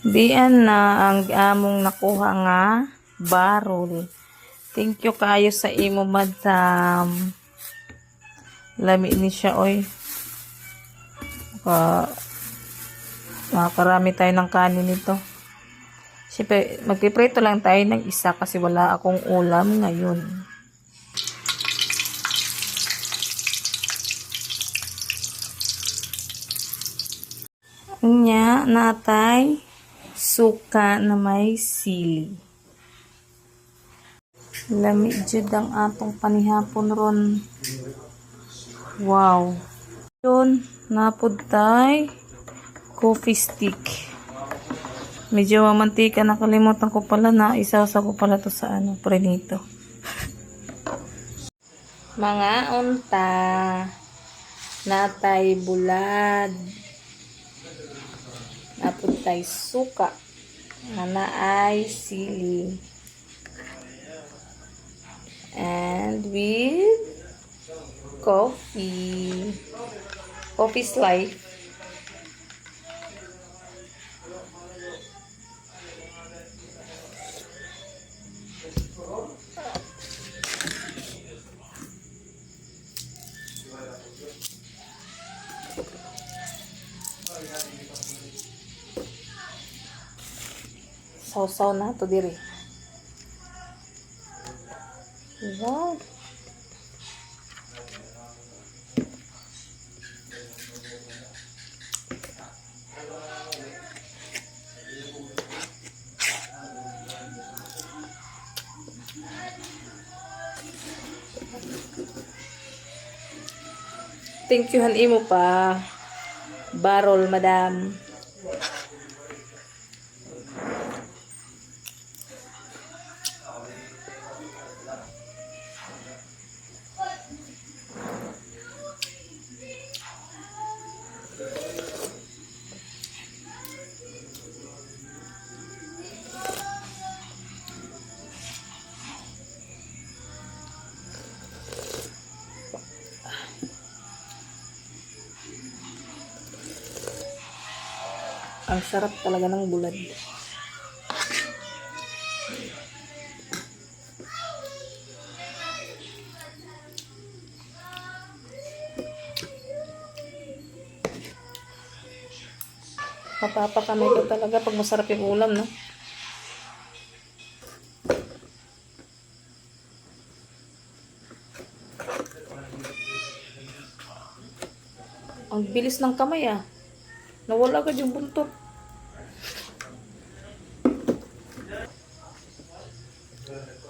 Diyan na ang among nakuha nga barrel. Thank you kayo sa imo madam. Lami ni siya oy. Maka, makakarami tayo ng kanin nito. Siyempre, magpiprito lang tayo ng isa kasi wala akong ulam ngayon. Nya, natay, suka na may sili. Lami jud ang atong panihapon ron. Wow. Yun, napod tay, coffee stick. Medyo mamantika, nakalimutan ko pala na isawsa ko pala to sa ano, prenito. Mga unta, natay bulad, napod tay suka, na naay sili. And with coffee. Coffee's life. Sausaw na to diri. Wow. Thank you han imo pa. Barol, madam. Ang sarap talaga ng bulad. Mapapa kami ko talaga pag masarap yung ulam, no? Ang bilis ng kamay, ah. Nawala ka yung buntot. Yeah.